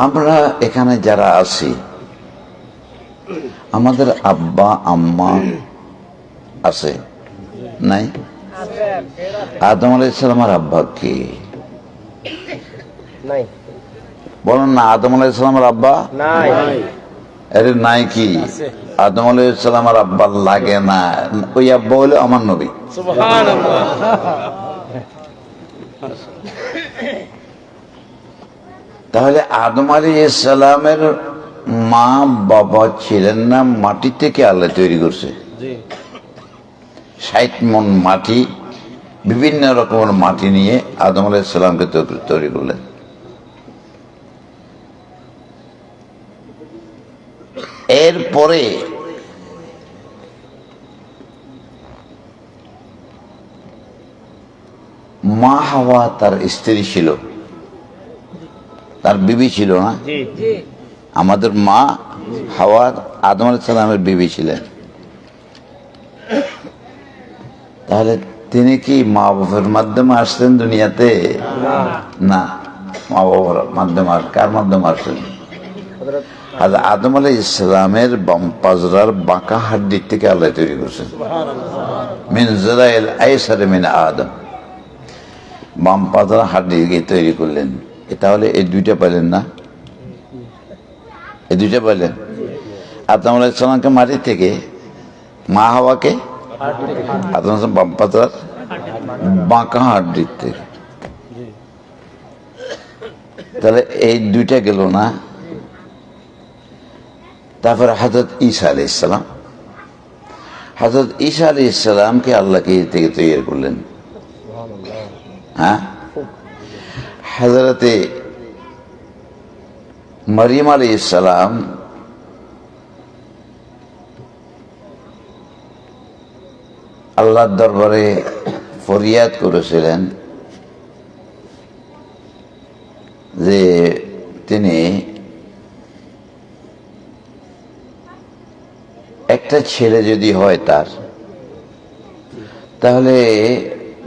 আমরা এখানে যারা আছি আমাদের আব্বা আম্মা আছে? নাই? আদম আলাইসালামের আব্বা কি? বলেন না আদম আলাইসালামের আব্বা? আরে নাই কি? আদম আলাইসালামের আব্বা লাগে না। ওই আব্বা হলো আমার নবী। তাহলে আদম আলী ইসলামের মা বাবা ছিলেন না মাটি থেকে আল্লাহ তৈরি করছে। ষাট মন মাটি বিভিন্ন রকমের মাটি নিয়ে আদম আলাহ ইসলামকে তৈরি করলেন। এরপরে মা হাওয়া তার স্ত্রী ছিল। তার বিবি ছিল না? আমাদের মা হাওয়া আদম আলাইসালামের বিবি ছিলেন। তাহলে তিনি কি মা বাবার মাধ্যমে আসছেন দুনিয়াতে? না। মা বাবার মাধ্যমে আর কার মাধ্যমে আসছেন? হযরত আর আদম আলাই ইসলামের বাম পাজরার বাঁকা হাড্ডির থেকে আল্লাহ তৈরি করছেন। মিন জরাইল আইসারে মিন আদম। বাম পাজরা হাড্ডি তৈরি করলেন। তাহলে এই দুইটা পাইলেন না? এই দুইটা পাইলেন। আদম আলাই ইসলামকে মাটি থেকে মা হাওয়াকে? আদম বাম পাজরার বাঁকা হাড্ডির থেকে। তাহলে এই দুইটা গেল না? তারপরে হজরত ঈসা আলি ইসলাম হজরত ঈসা আলি ইসলামকে আল্লাহকে এ থেকে তৈরি করলেন? হ্যাঁ? হজরতে মরিয়ম আলী ইসলাম আল্লাহর দরবারে ফরিয়াদ করেছিলেন যে তিনি একটা ছেলে যদি হয় তার, তাহলে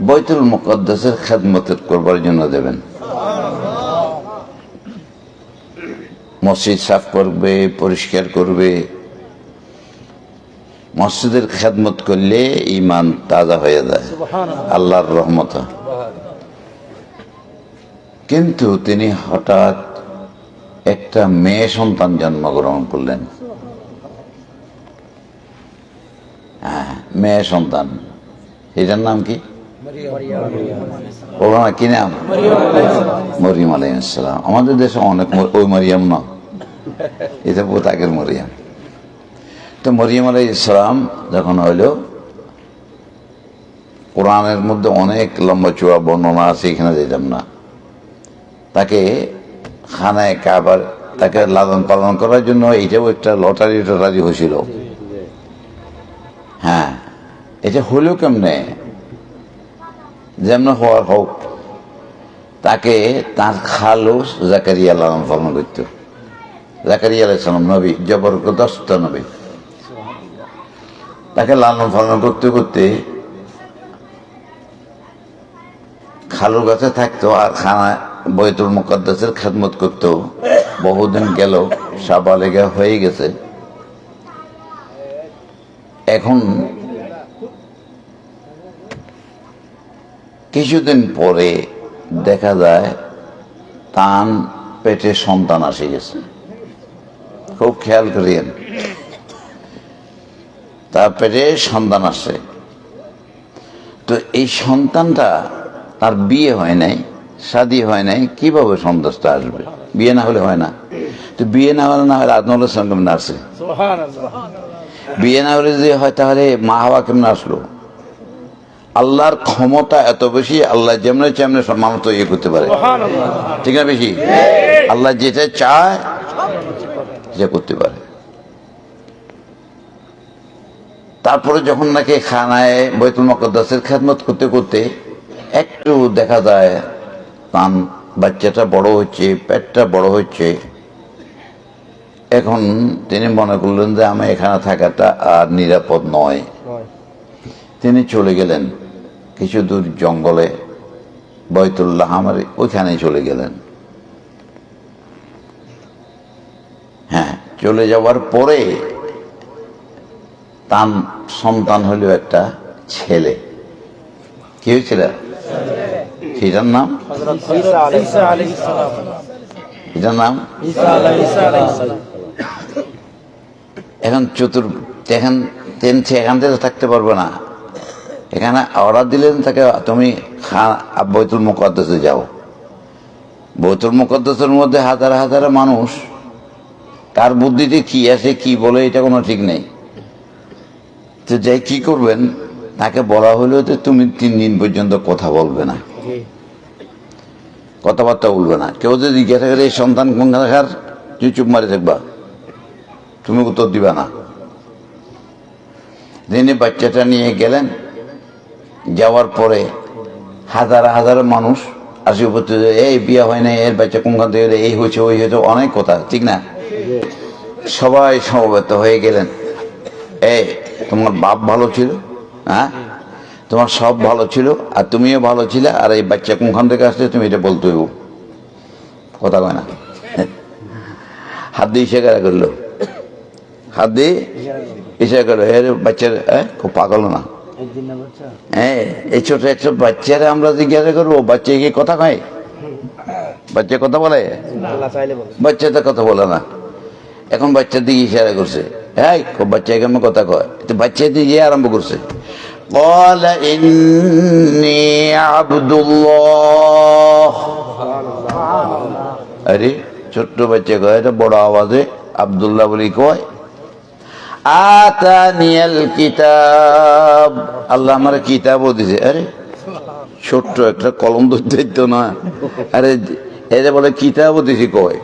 বৈতুল মুকদ্দাসের খেদমত করবার জন্য দেবেন। মসজিদ সাফ করবে পরিষ্কার করবে। মসজিদের খেদমত করলে ইমান তাজা হয়ে যায়। আল্লাহর রহমত। কিন্তু তিনি হঠাৎ একটা মেয়ে সন্তান জন্মগ্রহণ করলেন। হ্যাঁ মেয়ে সন্তান। এটার নাম কি? না কি নাম? মরিয়ম আলাইসালাম আমাদের দেশে অনেক ওই মরিয়ম না। এটা বহুত আগের মরিয়ম। তো মরিয়ম আলাই ইসলাম যখন হইল, কোরআনের মধ্যে অনেক লম্বা চূড়া বর্ণনা আছে, এখানে যেতাম না। তাকে খানায় কাবার, তাকে লালন পালন করার জন্য এইটাও একটা লটারি টটারি হয়েছিল। হ্যাঁ এটা হলো কেমনে? যেমন হওয়ার হোক, তাকে তার খালু জাকারিয়া লালন পালন করত। জাকারিয়া আলাইসালাম নবী জবরদস্ত নবী। তাকে লালন পালন করতে করতে খালুর কাছে থাকতো আর খানা বৈতুল মুকদ্দাসের খেদমত করতো। বহুদিন গেল, সাবালেগা হয়ে গেছে। এখন কিছুদিন পরে দেখা যায় তান পেটে সন্তান আসে গেছে। খুব খেয়াল করিয়েন। তার পেটে সন্তান আসে তো এই সন্তানটা তার বিয়ে হয় নাই শাদি হয় নাই কীভাবে সন্তানটা আসবে? বিয়ে না হলে হয় না। তো বিয়ে না হলে না হলে আদমুল্লাহ সঙ্গে কেমন আসে? বিয়ে না হলে যদি হয় তাহলে মা হাওয়া কেমন আসলো? আল্লাহর ক্ষমতা এত বেশি আল্লাহ যেমন চেমনে সব মানুষ তো ইয়ে করতে পারে। ঠিক না বেশি? আল্লাহ যেটা চায় সেটা করতে পারে। তারপরে যখন নাকি খানায় বৈতুল মকদ্দাসের খেদমত করতে করতে একটু দেখা যায় তান বাচ্চাটা বড় হচ্ছে পেটটা বড় হচ্ছে এখন তিনি মনে করলেন যে আমি এখানে থাকাটা আর নিরাপদ নয়। নয়। তিনি চলে গেলেন কিছু দূর জঙ্গলে বয়তুল্লাহ আমার ওইখানে চলে গেলেন। চলে যাওয়ার পরে তার সন্তান হলো একটা ছেলে। কি হয়েছিল? সেটার নাম? এটার নাম? এখন চতুর এখন তেন এখান থেকে থাকতে পারবে না। এখানে অর্ডার দিলেন তাকে, তুমি বৈতুল মুকদ্দসে যাও। বৈতুল মুকদ্দসের মধ্যে হাজার হাজার মানুষ তার বুদ্ধিতে কি আছে কি বলে এটা কোনো ঠিক নেই। তো যাই কি করবেন? তাকে বলা হলেও যে তুমি তিন দিন পর্যন্ত কথা বলবে না। কথাবার্তা বলবে না। কেউ যদি জিজ্ঞাসা করে এই সন্তান কোন দেখার তুই চুপ মারে থাকবা। তুমি উত্তর দিবা না। তিনি বাচ্চাটা নিয়ে গেলেন যাওয়ার পরে হাজার হাজার মানুষ আসি উপস্থিত এই বিয়ে হয় না এর বাচ্চা কোনখান থেকে এই হয়েছে ওই হয়েছে। অনেক কথা ঠিক না? সবাই সমবেত হয়ে গেলেন। এ তোমার বাপ ভালো ছিল? হ্যাঁ? তোমার সব ভালো ছিল আর তুমিও ভালো ছিলে আর এই বাচ্চা কোনখান থেকে আসছে তুমি এটা বলতে হইব। কথা কয় না? হাত দিয়ে ইশারা করল। হাত দিয়ে ইশারা করল এর বাচ্চার হ্যাঁ খুব পাগল না? না হ্যাঁ এই ছোট একটা বাচ্চারা আমরা জিজ্ঞাসা করব বাচ্চা কি কথা কয়? বাচ্চা কথা বলে। বাচ্চা তো কথা বলে না। এখন বাচ্চার দিকে ইশারা করছে হ্যাঁ খুব বাচ্চা কেমন কথা কয় তো বাচ্চা দিয়ে আরম্ভ করছে قال إني عبد الله আরে ছোট্ট বাচ্চা কয় এটা বড় আওয়াজে আব্দুল্লাহ বলি কয় আতানিয়াল কিতাব আল্লাহ আমার কিতাবও দিছে আরে ছোট্ট একটা কলম ধরতে দিত না আরে এটা বলে কিতাবও দিছি কয়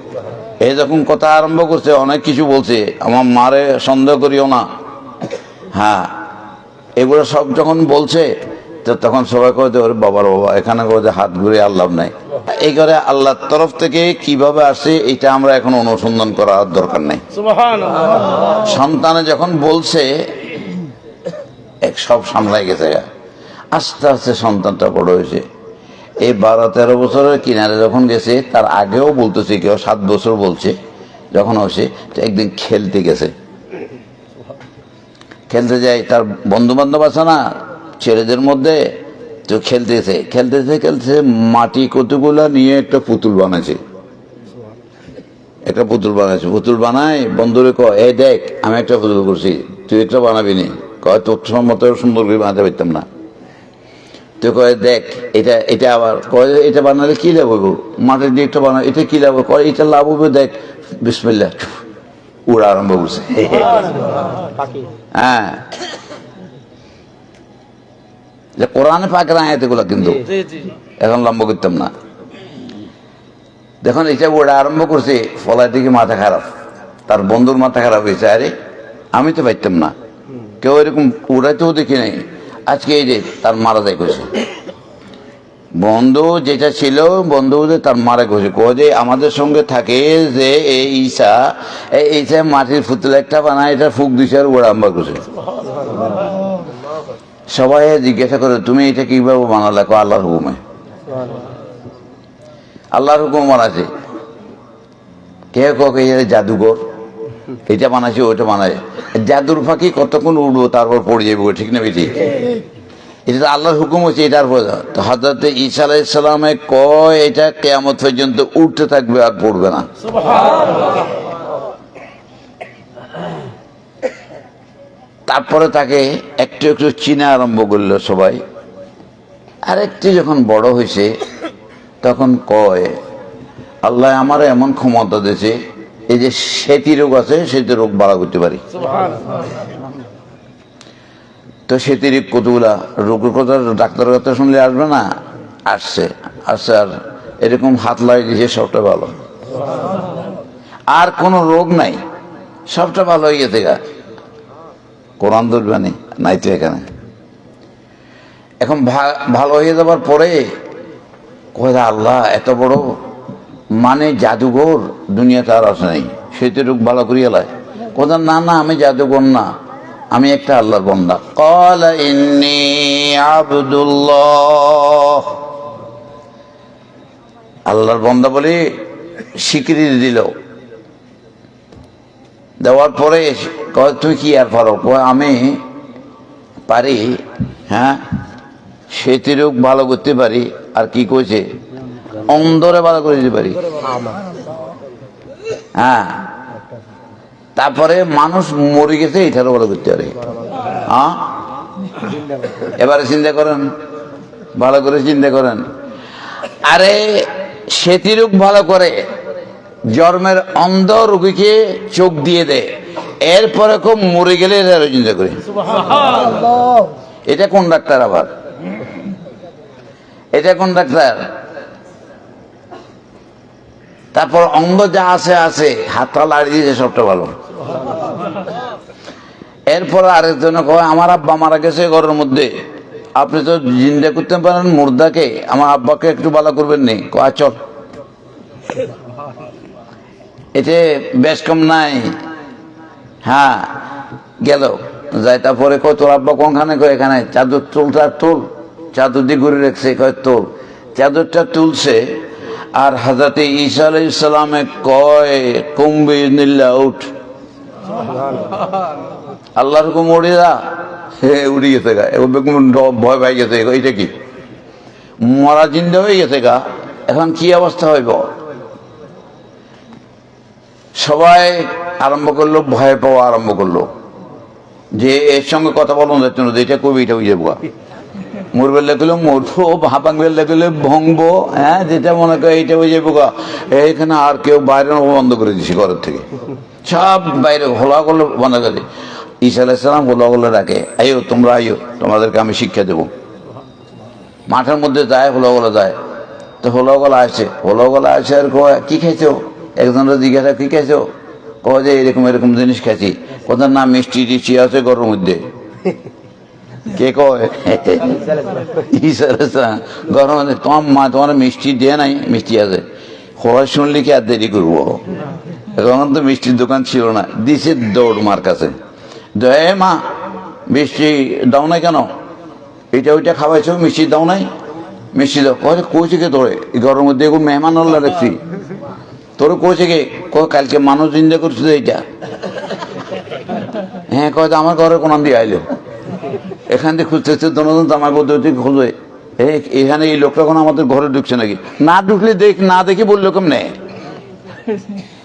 এ যখন কথা আরম্ভ করছে অনেক কিছু বলছে আমার মারে সন্দেহ করিও না। হ্যাঁ এগুলো সব যখন বলছে তো তখন সবাই কয়ে ওরে বাবার বাবা এখানে করে যে হাত ঘুরে আল্লাহ নাই। এই করে আল্লাহর তরফ থেকে কীভাবে আসে এটা আমরা এখন অনুসন্ধান করার দরকার নাই। সন্তানে যখন বলছে এক সব সামলাই গেছে। গা। আস্তে আস্তে সন্তানটা বড় হয়েছে। এই বারো তেরো বছরের কিনারে যখন গেছে, তার আগেও বলতেছে, কেউ সাত বছর বলছে, যখন তো একদিন খেলতে গেছে। খেলতে যায়, তার বন্ধু বান্ধব আছে না, ছেলেদের মধ্যে, তো খেলতেছে খেলতেছে খেলতেছে মাটি কতগুলা নিয়ে একটা পুতুল বানাইছে। একটা পুতুল বানাইছে। পুতুল বানায়, বন্ধুরে ক এই দেখ, আমি একটা পুতুল করছি, তুই একটা বানাবি নি। কয়, তোর মতো সুন্দর করে বানাতে পারতাম না। তুই কয় দেখ এটা এটা আবার কয় এটা বানালে কি লাভ হইব? মাটির দিয়ে একটা বানা এটা কি লাভ? কয় এটা লাভ হবে দেখ বিসমিল্লা উড়া আরম্ভ করছে। হ্যাঁ। যে কোরআনে পাকের আয়াত এগুলো কিন্তু। এখন লম্ব করতাম না। দেখুন এটা ওটা আরম্ভ করছে ফলায় দিকে মাথা খারাপ। তার বন্ধুর মাথা খারাপ হয়েছে। আরে আমি তো পাইতাম না। কেউ এরকম উড়াইতেও দেখি নাই। আজকে এই যে তার মারা যায় কইছে। বন্ধু যেটা ছিল, বন্ধু তার মারা গেছে কো যে আমাদের সঙ্গে থাকে যে এই ঈশা এই ঈশা মাটির ফুতুল একটা বানায়, এটা ফুক দিছে আর ওরা আম্বা করছে সবাই জিজ্ঞাসা করে, তুমি এটা কীভাবে বানালে? কো আল্লাহর হুকুমে। আল্লাহর হুকুম বানাছে কে কে জাদুঘর? এটা বানাইছে, ওইটা বানায়। জাদুর ফাঁকি কতক্ষণ উঠবো তারপর পড়ে যাব ঠিক না বেটি? এটা আল্লাহর হুকুম হচ্ছে, এটার পর। তো হজরত ঈসা আলাইসালামে কয়, এটা কেয়ামত পর্যন্ত উঠতে থাকবে আর পড়বে না। তারপরে তাকে একটু একটু চিনা আরম্ভ করল সবাই। আরেকটি যখন বড় হয়েছে তখন কয়, আল্লাহ আমার এমন ক্ষমতা দিয়েছে এই যে সেতি রোগ আছে সেটি রোগ বাড়া করতে পারি। তো সেতির কতগুলা? রোগের কথা ডাক্তারের কথা শুনলে আসবে না? আসছে। আসছে আর এরকম হাত লাগিয়ে দিয়েছে, সবটা ভালো। আর কোনো রোগ নাই। সবটা ভালো হয়ে গেছে গা। কোরআন দুর্বানি নাই তো এখানে। এখন ভালো হয়ে যাবার পরে কয় আল্লাহ, এত বড় মানে জাদুঘর দুনিয়াতে আর আসে নাই। সেতে রোগ ভালো করিয়া লাই কোথা না না, আমি জাদুঘর না। আমি একটা আল্লাহর বন্দা। কল ইন্নি আবদুল্লাহ। আল্লাহর বন্দা বলে স্বীকৃতি দিল। দেওয়ার পরে কয় তুই কি আর পারো? কয়, আমি পারি হ্যাঁ সেতি রোগ ভালো করতে পারি। আর কি কইছে? অন্ধরে ভালো করে দিতে পারি। হ্যাঁ। তারপরে মানুষ মরে গেছে এটারও ভালো করতে পারে। হ্যাঁ? এবারে চিন্তা করেন ভালো করে চিন্তা করেন। আরে রোগ ভালো করে জন্মের অন্ধ রোগীকে চোখ দিয়ে দেয়। এরপরে খুব মরে গেলে এরা চিন্তা করি। এটা কোন ডাক্তার আবার? এটা কোন ডাক্তার? তারপর অঙ্গ যা আছে আছে হাতটা লাড়ি দিয়েছে সবটা ভালো। এরপর আরেকজন কয়, আমার আব্বা মারা গেছে ঘরের মধ্যে। আপনি তো জিন্দা করতে পারেন, মুর্দাকে। আমার আব্বাকে একটু ভালো করবেন নি। কয় চল। এতে বেশ কম নাই। হ্যাঁ গেল। যাই তারপরে কয়, তোর আব্বা কোনখানে? কয়, এখানে। চাদর তুলটা তুল। চাদর দিয়ে ঘুরে রাখছে। কয়, তুল। চাদরটা তুলছে। আর হাজাতে ঈসা আলাই ইসলামে কয় কুম্বি নিল্লা উঠ। আল্লাহর হুকুম উড়ে যা। হে, উড়ে গেছে গা। ভয় পাই গেছে এটা কি? মরা চিন্তা হয়ে গেছে গা। এখন কি অবস্থা হইব? সবাই আরম্ভ করল, ভয় পাওয়া আরম্ভ করল। যে এর সঙ্গে কথা বলুন যাচ্ছে না, এটা কবি এটা হয়ে যাব। মরবে লেখলে মরবো ভাঙবে লেখলে ভঙ্গবো হ্যাঁ যেটা মনে করে এইটা যাব গা। এইখানে আর কেউ বাইরে বন্ধ করে দিছি ঘরের থেকে। সব বাইরে হোলা করল বন্ধ করে। ঈসা আলাইসালাম হোলা করলে ডাকে আইও তোমরা আইও তোমাদেরকে আমি শিক্ষা দেবো। মাঠের মধ্যে যায় হোলা গলা যায়। তো হোলা গলা আসে। হোলা গলা আসে আর কয়, কি খাইছো? একজনের জিজ্ঞাসা কি খাইছো? কয় যে, এরকম এরকম জিনিস খাইছি। কোথার না, মিষ্টি টিষ্টি আছে ঘরের মধ্যে। কে কয়? ঘরের তোমার মা, তোমার মিষ্টি দিয়ে নাই, মিষ্টি আছে। খোলা শুনলে কি আর দেরি করব? তখন তো মিষ্টির দোকান ছিল না। দিছে দৌড় মার কাছে। দয়ে মা, মিষ্টি দাও নাই কেন? এটা ওইটা খাওয়াইছো, মিষ্টি দাও নাই? মিষ্টি দাও। কয়ে কইছে কে তোরে? ঘরের মধ্যে এগুলো মেহমান আল্লাহ রাখছি। তোর কইছে কে? কালকে মানুষ চিন্তা করছিল এইটা। হ্যাঁ কয় আমার ঘরে কোন দিয়ে আইলো। এখান থেকে খুঁজতেছে দনোদন তো আমার পদ্ধতি খুঁজে এখানে এই লোকটা কোনো আমাদের ঘরে ঢুকছে নাকি? না ঢুকলে দেখ না দেখে বলল কেমনে?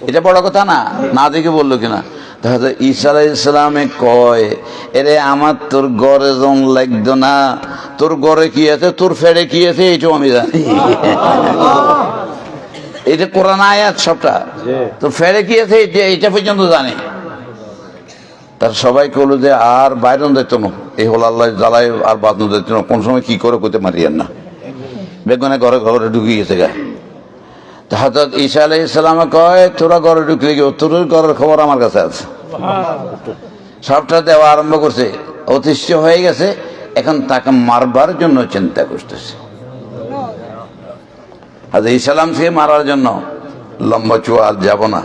এটা বড় কথা না না দেখে বলল কিনা? তাহলে আলাই ইসলামে কয় এরে আমার তোর গড়ে জন লাগতো না তোর গড়ে কি আছে তোর ফেড়ে কি আছে এইটাও আমি জানি। এটা কোরআন আয়াত সবটা তোর ফেড়ে কি আছে এটা পর্যন্ত জানি। তার সবাই কইলো যে, আর বাইরন দিত না। এই হল আল্লাহ জ্বালায় আর বাদন দিত না। কোন সময় কি করে করতে মারিয়েন না। বেগুনে ঘরে ঘরে ঢুকিয়ে গেছে গা। তা হঠাৎ ঈসা আলাই ইসলামে কয়, তোরা ঘরে ঢুকলে কি তোর ঘরের খবর আমার কাছে আছে। সবটা দেওয়া আরম্ভ করছে। অতিষ্ঠ হয়ে গেছে। এখন তাকে মারবার জন্য চিন্তা করতেছে। হাজার ইসলাম সে মারার জন্য লম্বা চুয়া আর যাব না।